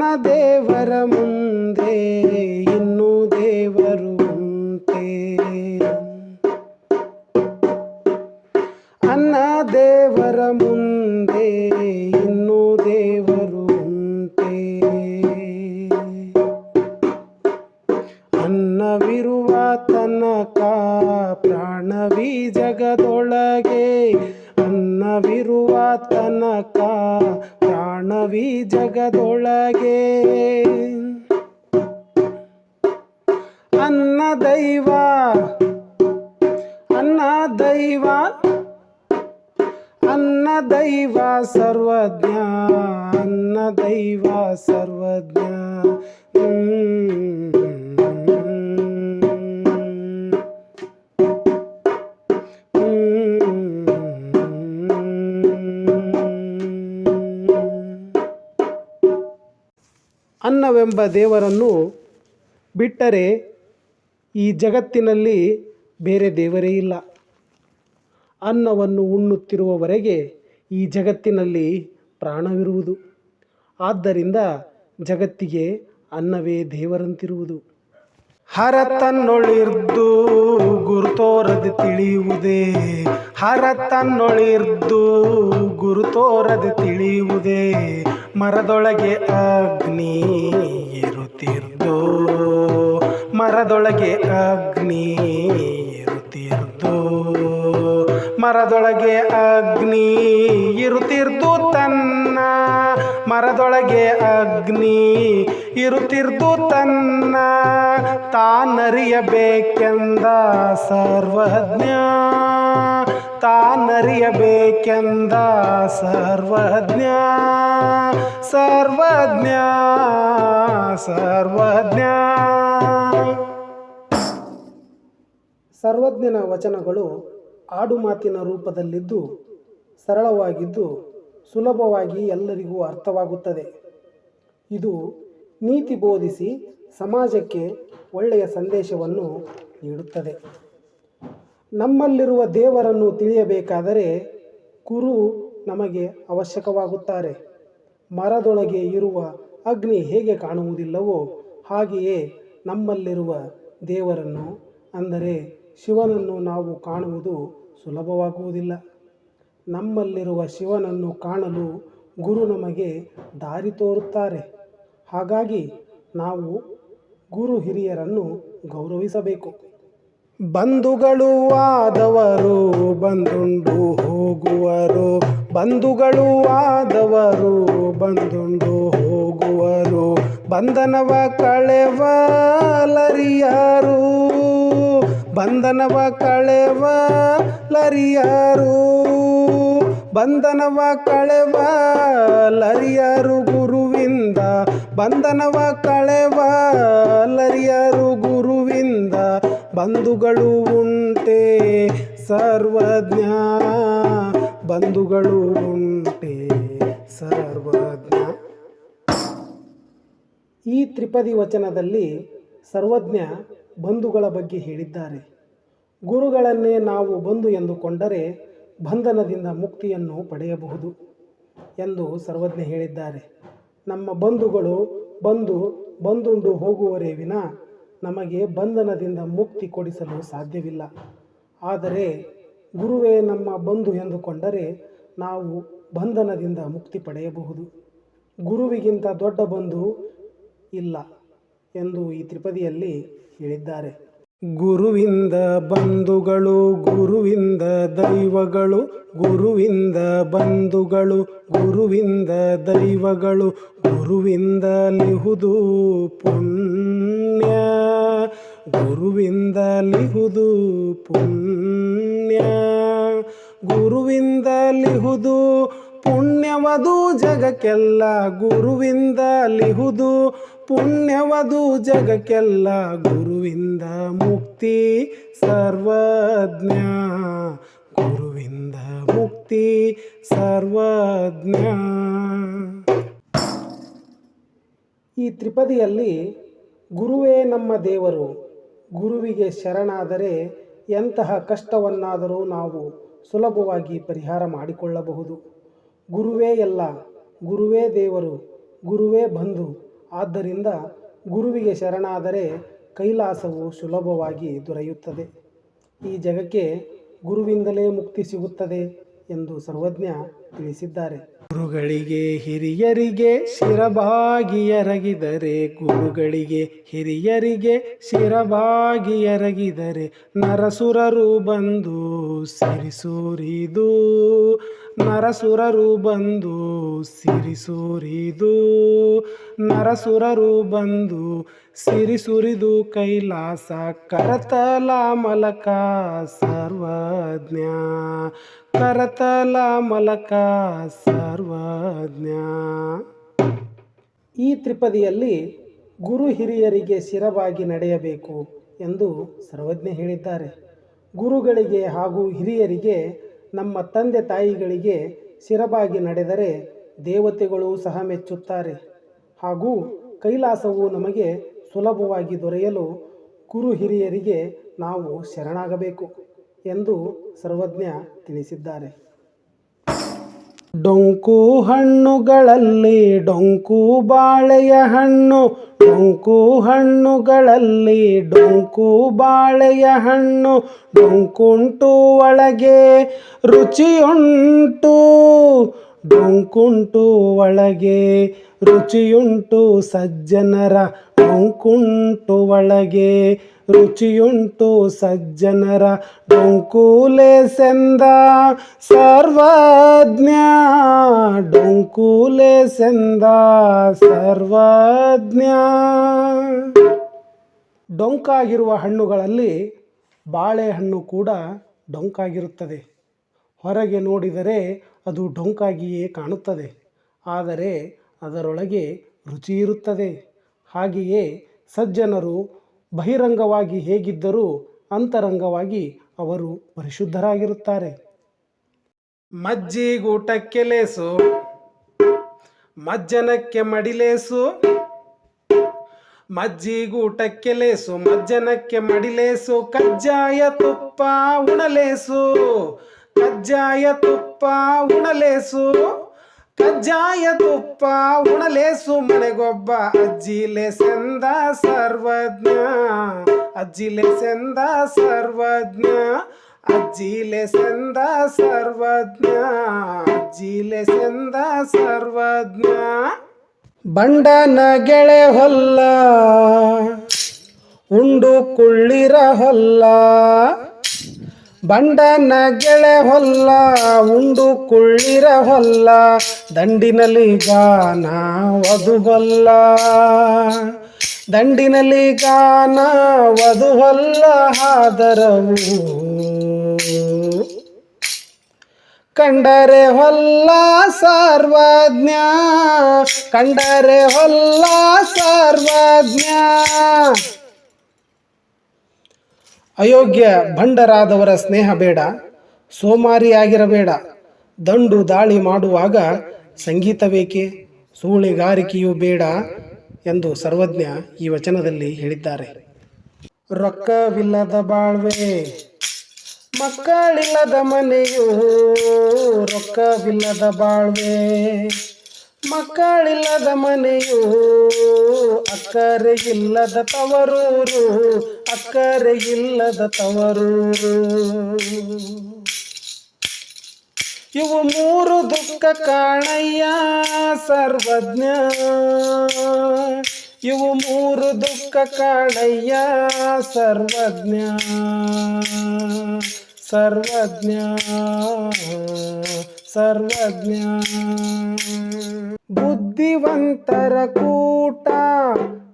ಅನ್ನ ದೇವರ ಪ್ರಾಣವಿ ಜಗದೊಳಗೆ ಅನ್ನವಿರುವ ತನಕ ಪ್ರಾಣವಿ ಜಗದೊಳಗೆ. ಅನ್ನ ದೈವ ಅನ್ನ ದೈವ ಅನ್ನ ದೈವ ಸರ್ವಜ್ಞ, ಅನ್ನ ದೈವ ಸರ್ವಜ್ಞ. ಅನ್ನವೆಂಬ ದೇವರನ್ನು ಬಿಟ್ಟರೆ ಈ ಜಗತ್ತಿನಲ್ಲಿ ಬೇರೆ ದೇವರೇ ಇಲ್ಲ. ಅನ್ನವನ್ನು ಉಣ್ಣುತ್ತಿರುವವರೆಗೆ ಈ ಜಗತ್ತಿನಲ್ಲಿ ಪ್ರಾಣವಿರುವುದು. ಆದ್ದರಿಂದ ಜಗತ್ತಿಗೆ ಅನ್ನವೇ ದೇವರಂತಿರುವುದು. ಹರ ತನ್ನೊಳಿರ್ದು ಗುರುತೋರದೆ ತಿಳಿಯುವುದೇ. ಹರತನ್ನೊಳಿರ್ದು ತನ್ನೊಳಿರ್ದು ಗುರುತೋರದೆ ತಿಳಿಯುವುದೇ. ಮರದೊಳಗೆ ಅಗ್ನಿ ಇರುತ್ತಿರ್ದು. ಮರದೊಳಗೆ ಅಗ್ನಿ ಇರುತ್ತಿರ್ದು. ಮರದೊಳಗೆ ಅಗ್ನಿ ಇರುತ್ತಿರ್ದು ತನ್ನ ಮರದೊಳಗೆ ಅಗ್ನಿ ಇರುತ್ತಿರ್ದು ತನ್ನ ತಾನರಿಯಬೇಕೆಂದ ಸರ್ವಜ್ಞ. ತಾನರಿಯಬೇಕೆಂದ ಸರ್ವಜ್ಞ. ಸರ್ವಜ್ಞ ಸರ್ವಜ್ಞ. ಸರ್ವಜ್ಞನ ವಚನಗಳು ಆಡುಮಾತಿನ ರೂಪದಲ್ಲಿದ್ದು ಸರಳವಾಗಿದ್ದು ಸುಲಭವಾಗಿ ಎಲ್ಲರಿಗೂ ಅರ್ಥವಾಗುತ್ತದೆ. ಇದು ನೀತಿ ಬೋಧಿಸಿ ಸಮಾಜಕ್ಕೆ ಒಳ್ಳೆಯ ಸಂದೇಶವನ್ನು ನೀಡುತ್ತದೆ. ನಮ್ಮಲ್ಲಿರುವ ದೇವರನ್ನು ತಿಳಿಯಬೇಕಾದರೆ ಗುರು ನಮಗೆ ಅವಶ್ಯಕವಾಗುತ್ತಾರೆ. ಮರದೊಳಗೆ ಇರುವ ಅಗ್ನಿ ಹೇಗೆ ಕಾಣುವುದಿಲ್ಲವೋ ಹಾಗೆಯೇ ನಮ್ಮಲ್ಲಿರುವ ದೇವರನ್ನು, ಅಂದರೆ ಶಿವನನ್ನು ನಾವು ಕಾಣುವುದು ಸುಲಭವಾಗುವುದಿಲ್ಲ. ನಮ್ಮಲ್ಲಿರುವ ಶಿವನನ್ನು ಕಾಣಲು ಗುರು ನಮಗೆ ದಾರಿ ತೋರುತ್ತಾರೆ. ಹಾಗಾಗಿ ನಾವು ಗುರು ಹಿರಿಯರನ್ನು ಗೌರವಿಸಬೇಕು. ಬಂಧುಗಳು ಆದವರು ಬಂದುಂಡು ಹೋಗುವರು. ಬಂಧುಗಳು ಆದವರು ಬಂದುಂಡು ಹೋಗುವರು. ಬಂಧನವ ಕಳೆವಲರಿಯಾರು ಬಂಧನವ ಕಳೆವ ಲರಿಯಾರು, ಬಂಧನವ ಕಳೆವ ಲರಿಯಾರು ಗುರುವಿಂದ, ಬಂಧನವ ಕಳೆವಲರಿಯಾರು ಗುರುವಿಂದ, ಬಂಧುಗಳು ಉಂಟೆ ಸರ್ವಜ್ಞ, ಬಂಧುಗಳು ಉಂಟೆ ಸರ್ವಜ್ಞ. ಈ ತ್ರಿಪದಿ ವಚನದಲ್ಲಿ ಸರ್ವಜ್ಞ ಬಂಧುಗಳ ಬಗ್ಗೆ ಹೇಳಿದ್ದಾರೆ. ಗುರುಗಳನ್ನೇ ನಾವು ಬಂಧು ಎಂದುಕೊಂಡರೆ ಬಂಧನದಿಂದ ಮುಕ್ತಿಯನ್ನು ಪಡೆಯಬಹುದು ಎಂದು ಸರ್ವಜ್ಞ ಹೇಳಿದ್ದಾರೆ. ನಮ್ಮ ಬಂಧುಗಳು ಬಂದು ಬಂದುಂಡು ಹೋಗುವರೇ ವಿನ ನಮಗೆ ಬಂಧನದಿಂದ ಮುಕ್ತಿ ಕೊಡಿಸಲು ಸಾಧ್ಯವಿಲ್ಲ. ಆದರೆ ಗುರುವೇ ನಮ್ಮ ಬಂಧು ಎಂದುಕೊಂಡರೆ ನಾವು ಬಂಧನದಿಂದ ಮುಕ್ತಿ ಪಡೆಯಬಹುದು. ಗುರುವಿಗಿಂತ ದೊಡ್ಡ ಬಂಧು ಇಲ್ಲ. ಎಂದು ಈ ತ್ರಿಪದಿಯಲ್ಲಿ ಹೇಳಿದ್ದಾರೆ. ಗುರುವಿಂದ ಬಂಧುಗಳು, ಗುರುವಿಂದ ದೈವಗಳು, ಗುರುವಿಂದ ಬಂಧುಗಳು, ಗುರುವಿಂದ ದೈವಗಳು, ಗುರುವಿಂದ ಲಿಹುದು ಪುಣ್ಯ, ಗುರುವಿಂದ ಲಿಹುದು ಪುಣ್ಯ, ಗುರುವಿಂದ ಲಿಹುದು ಪುಣ್ಯವದು ಜಗಕ್ಕೆಲ್ಲ, ಗುರುವಿಂದ ಲಿಹುದು ಪುಣ್ಯವದು ಜಗಕ್ಕೆಲ್ಲ ಗುರುವಿಂದ ಮುಕ್ತಿ, ಸರ್ವಜ್ಞ. ಗುರುವಿಂದ ಮುಕ್ತಿ, ಸರ್ವಜ್ಞ. ಈ ತ್ರಿಪದಿಯಲ್ಲಿ ಗುರುವೇ ನಮ್ಮ ದೇವರು, ಗುರುವಿಗೆ ಶರಣಾದರೆ ಎಂತಹ ಕಷ್ಟವನ್ನಾದರೂ ನಾವು ಸುಲಭವಾಗಿ ಪರಿಹಾರ ಮಾಡಿಕೊಳ್ಳಬಹುದು. ಗುರುವೇ ಎಲ್ಲ, ಗುರುವೇ ದೇವರು, ಗುರುವೇ ಬಂಧು. ಆದ್ದರಿಂದ ಗುರುವಿಗೆ ಶರಣಾದರೆ ಕೈಲಾಸವು ಸುಲಭವಾಗಿ ದೊರೆಯುತ್ತದೆ. ಈ ಜಗಕ್ಕೆ ಗುರುವಿಂದಲೇ ಮುಕ್ತಿ ಸಿಗುತ್ತದೆ ಎಂದು ಸರ್ವಜ್ಞ ತಿಳಿಸಿದ್ದಾರೆ. ಗುರುಗಳಿಗೆ ಹಿರಿಯರಿಗೆ ಶಿರಭಾಗಿಯರಗಿದರೆ ಗುರುಗಳಿಗೆ ಹಿರಿಯರಿಗೆ ಶಿರಭಾಗಿಯರಗಿದರೆ ನರಸುರರು ಬಂದು ಸಿರಿಸೂರಿದು. ನರಸುರರು ಬಂದು ಸಿರಿಸುರಿದು ನರಸುರರು ಬಂದು ಸಿರಿಸುರಿದು ಕೈಲಾಸ ಕರತಲ ಮಲಕ ಸರ್ವಜ್ಞ, ಕರತಲ ಮಲಕ ಸರ್ವಜ್ಞ. ಈ ತ್ರಿಪದಿಯಲ್ಲಿ ಗುರು ಹಿರಿಯರಿಗೆ ಶಿರವಾಗಿ ನಡೆಯಬೇಕು ಎಂದು ಸರ್ವಜ್ಞ ಹೇಳಿದ್ದಾರೆ. ಗುರುಗಳಿಗೆ ಹಾಗೂ ಹಿರಿಯರಿಗೆ ನಮ್ಮ ತಂದೆ ತಾಯಿಗಳಿಗೆ ಶಿರಬಾಗಿ ನಡೆದರೆ ದೇವತೆಗಳು ಸಹ ಮೆಚ್ಚುತ್ತಾರೆ. ಹಾಗೂ ಕೈಲಾಸವು ನಮಗೆ ಸುಲಭವಾಗಿ ದೊರೆಯಲು ಗುರು ಹಿರಿಯರಿಗೆ ನಾವು ಶರಣಾಗಬೇಕು ಎಂದು ಸರ್ವಜ್ಞ ತಿಳಿಸಿದ್ದಾರೆ. ಡೊಂಕು ಹಣ್ಣುಗಳಲ್ಲಿ ಡೊಂಕು ಬಾಳೆಯ ಹಣ್ಣು, ಡೊಂಕು ಹಣ್ಣುಗಳಲ್ಲಿ ಡೊಂಕು ಬಾಳೆಯ ಹಣ್ಣು, ಡೊಂಕುಂಟು ಒಳಗೆ ರುಚಿಯುಂಟು, ಡೊಂಕುಂಟು ಒಳಗೆ ರುಚಿಯುಂಟು ಸಜ್ಜನರ, ಡೊಂಕುಂಟು ಒಳಗೆ ರುಚಿಯುಂಟು ಸಜ್ಜನರ ಡೊಂಕೂಲೆ ಸೆಂದ, ಸರ್ವಜ್ಞ ಡೊಂಕೂಲೆ ಸೆಂದ, ಸರ್ವಜ್ಞ. ಡೊಂಕಾಗಿರುವ ಹಣ್ಣುಗಳಲ್ಲಿ ಬಾಳೆಹಣ್ಣು ಕೂಡ ಡೊಂಕಾಗಿರುತ್ತದೆ. ಹೊರಗೆ ನೋಡಿದರೆ ಅದು ಡೊಂಕಾಗಿಯೇ ಕಾಣುತ್ತದೆ. ಆದರೆ ಅದರೊಳಗೆ ರುಚಿ ಇರುತ್ತದೆ ಹಾಗೆಯೇ ಸಜ್ಜನರು ಬಹಿರಂಗವಾಗಿ ಹೇಗಿದ್ದರೂ ಅಂತರಂಗವಾಗಿ ಅವರು ಪರಿಶುದ್ಧರಾಗಿರುತ್ತಾರೆ. ಮಜ್ಜಿಗೂಟಕ್ಕೆ ಲೇಸು, ಮಜ್ಜನಕ್ಕೆ ಮಡಿಲೇಸು ಮಜ್ಜಿಗೂಟಕ್ಕೆ ಲೇಸು, ಮಜ್ಜನಕ್ಕೆ ಮಡಿಲೇಸು ಕಜ್ಜಾಯ ತುಪ್ಪ ಉಣಲೇಸು, ಕಜ್ಜಾಯ ತುಪ್ಪ ಉಣಲೇಸು. ಕಜ್ಜಾಯ ತುಪ್ಪ, ಉಣಲೇಸು ಮನೆಗೊಬ್ಬ, ಅಜ್ಜಿಲೆ ಸೆಂದ ಸರ್ವಜ್ಞ, ಅಜ್ಜಿಲೆ ಸೆಂದ ಸರ್ವಜ್ಞ, ಅಜ್ಜಿಲೆ ಸೆಂದ ಸರ್ವಜ್ಞ, ಅಜ್ಜಿಲೆ ಸೆಂದ ಸರ್ವಜ್ಞ. ಬಂಡನ ಗೆಳೆ ಹೊಲ್ಲ, ಉಂಡು ಕುಳ್ಳಿರ ಹೊಲ್ಲ. ಬಂಡನ ಗೆಳೆ ಹೊಲ್ಲ, ಉಂಡು ಕುಳ್ಳಿರ ಹೊಲ್ಲ ದಂಡಿನಲ್ಲಿ ಗಾನ ವಧುಗೊಲ್ಲ ದಂಡಿನಲ್ಲಿ ಗಾನ ವಧುವಲ್ಲ ಹಾದರವು ಕಂಡರೆ ಹೊಲ್ಲ ಸರ್ವಜ್ಞ, ಕಂಡರೆ ಹೊಲ್ಲ ಸರ್ವಜ್ಞ. ಅಯೋಗ್ಯ ಭಂಡರಾದವರ ಸ್ನೇಹ ಬೇಡ, ಸೋಮಾರಿಯಾಗಿರಬೇಡ. ದಂಡು ದಾಳಿ ಮಾಡುವಾಗ ಸಂಗೀತ ಬೇಕೆ ಸೂಳೆಗಾರಿಕೆಯೂ ಬೇಡ ಎಂದು ಸರ್ವಜ್ಞ ಈ ವಚನದಲ್ಲಿ ಹೇಳಿದ್ದಾರೆ. ರೊಕ್ಕವಿಲ್ಲದ ಬಾಳ್ವೆ, ಮಕ್ಕಳಿಲ್ಲದ ಮನೆಯೂ, ರೊಕ್ಕವಿಲ್ಲದ ಬಾಳ್ವೆ. ಮಕ್ಕಳಿಲ್ಲದ ಮನೆಯು ಅಕ್ಕರೆ ಇಲ್ಲದ ತವರೂರು ಅಕ್ಕರೆ ಇಲ್ಲದ ತವರೂರು. ಇವು ಮೂರು ದುಃಖ ಕಾಣಯ್ಯ ಸರ್ವಜ್ಞ. ಇವು ಮೂರು ದುಃಖ ಕಾಣಯ್ಯ ಸರ್ವಜ್ಞ. ಸರ್ವಜ್ಞ. ಸರ್ವಜ್ಞ. ಬುದ್ಧಿವಂತರ ಕೂಟ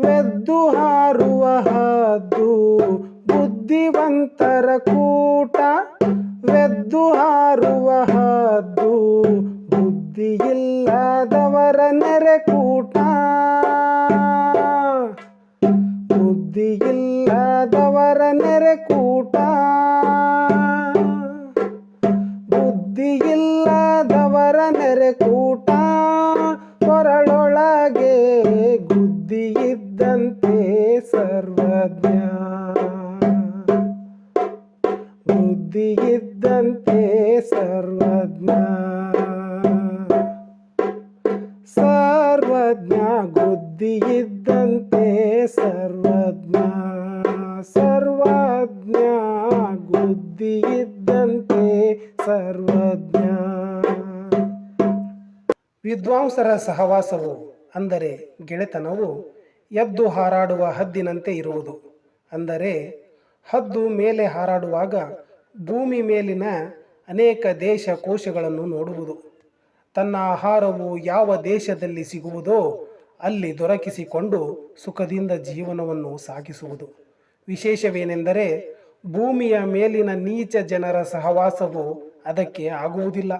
ವೆದ್ದು ಹಾರುವ ಹದ್ದು. ಬುದ್ಧಿವಂತರ ಕೂಟ ವೆದ್ದು ಹಾರುವ ಹದ್ದು. ಬುದ್ಧಿಯಿಲ್ಲದವರ ನೆರೆ ಕೂಟ. ಬುದ್ಧಿಯಿಲ್ಲದವರ ನೆರೆ ಬುದ್ಧಿ ಇದ್ದಂತೆ ಸರ್ವಜ್ಞ ಸರ್ವಜ್ಞ ಗುದ್ದಿಯಿದ್ದಂತೆ ಸರ್ವಜ್ಞ. ವಿದ್ವಾಂಸರ ಸಹವಾಸವು ಅಂದರೆ ಗೆಳೆತನವು ಎದ್ದು ಹಾರಾಡುವ ಹದ್ದಿನಂತೆ ಇರುವುದು. ಅಂದರೆ ಹದ್ದು ಮೇಲೆ ಹಾರಾಡುವಾಗ ಭೂಮಿ ಮೇಲಿನ ಅನೇಕ ದೇಶ ಕೋಶಗಳನ್ನು ನೋಡುವುದು. ತನ್ನ ಆಹಾರವು ಯಾವ ದೇಶದಲ್ಲಿ ಸಿಗುವುದೋ ಅಲ್ಲಿ ದೊರಕಿಸಿಕೊಂಡು ಸುಖದಿಂದ ಜೀವನವನ್ನು ಸಾಗಿಸುವುದು. ವಿಶೇಷವೇನೆಂದರೆ ಭೂಮಿಯ ಮೇಲಿನ ನೀಚ ಜನರ ಸಹವಾಸವು ಅದಕ್ಕೆ ಆಗುವುದಿಲ್ಲ.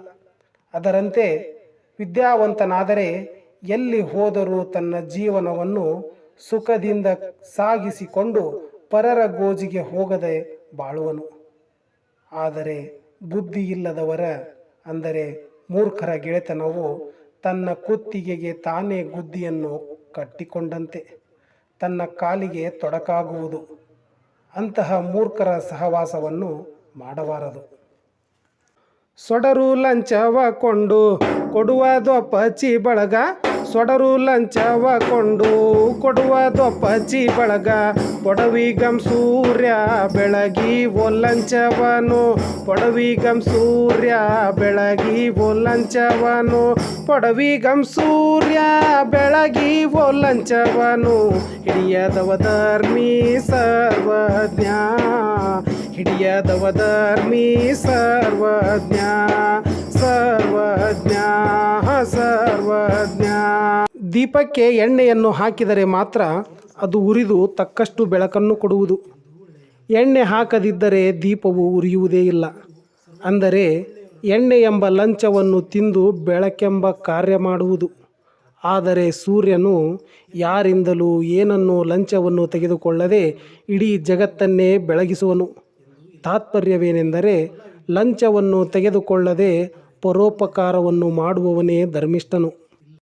ಅದರಂತೆ ವಿದ್ಯಾವಂತನಾದರೆ ಎಲ್ಲಿ ಹೋದರೂ ತನ್ನ ಜೀವನವನ್ನು ಸುಖದಿಂದ ಸಾಗಿಸಿಕೊಂಡು ಪರರ ಗೋಜಿಗೆ ಹೋಗದೆ ಬಾಳುವನು. ಆದರೆ ಬುದ್ಧಿ ಇಲ್ಲದವರ ಅಂದರೆ ಮೂರ್ಖರ ಗೆಳೆತನವು ತನ್ನ ಕುತ್ತಿಗೆಗೆ ತಾನೇ ಗುದ್ದಿಯನ್ನು ಕಟ್ಟಿಕೊಂಡಂತೆ. ತನ್ನ ಕಾಲಿಗೆ ತೊಡಕಾಗುವುದು. ಅಂತಹ ಮೂರ್ಖರ ಸಹವಾಸವನ್ನು ಮಾಡಬಾರದು. ಸೊಡರು ಲಂಚವ ಕೊಂಡು ಕೊಡುವ ದೊಪ್ಪಚಿ ಬಳಗ ಸೊಡರು ಲಂಚವ ಕೊಂಡು ಕೊಡುವ ದೊಪ್ಪಚಿ ಬಳಗ ಪೊಡವಿಗಂ ಸೂರ್ಯ ಬೆಳಗಿ ಒಲ್ಲಂಚವನು ಪೊಡವಿಗಂ ಸೂರ್ಯ ಬೆಳಗಿ ಒಲ್ಲಂಚವನು ಪೊಡವಿಗಂ ಸೂರ್ಯ ಬೆಳಗಿ ಒಲ್ಲಂಚವನು ಹಿಡಿಯದವ ಧರ್ಮಿ ಸರ್ವಜ್ಞ. ಹಿಡಿಯದವ ಧರ್ಮಿ ಸರ್ವಜ್ಞ. ಸರ್ವಜ್ಞ ಸರ್ವಜ್ಞ. ದೀಪಕ್ಕೆ ಎಣ್ಣೆಯನ್ನು ಹಾಕಿದರೆ ಮಾತ್ರ ಅದು ಉರಿದು ತಕ್ಕಷ್ಟು ಬೆಳಕನ್ನು ಕೊಡುವುದು. ಎಣ್ಣೆ ಹಾಕದಿದ್ದರೆ ದೀಪವು ಉರಿಯುವುದೇ ಇಲ್ಲ. ಅಂದರೆ ಎಣ್ಣೆ ಎಂಬ ಲಂಚವನ್ನು ತಿಂದು ಬೆಳಕೆಂಬ ಕಾರ್ಯ ಮಾಡುವುದು. ಆದರೆ ಸೂರ್ಯನು ಯಾರಿಂದಲೂ ಏನನ್ನು ಲಂಚವನ್ನು ತೆಗೆದುಕೊಳ್ಳದೆ ಇಡೀ ಜಗತ್ತನ್ನೇ ಬೆಳಗಿಸುವನು. ತಾತ್ಪರ್ಯವೇನೆಂದರೆ ಲಂಚವನ್ನು ತೆಗೆದುಕೊಳ್ಳದೆ ಪರೋಪಕಾರವನ್ನು ಮಾಡುವವನೇ ಧರ್ಮಿಷ್ಠನು.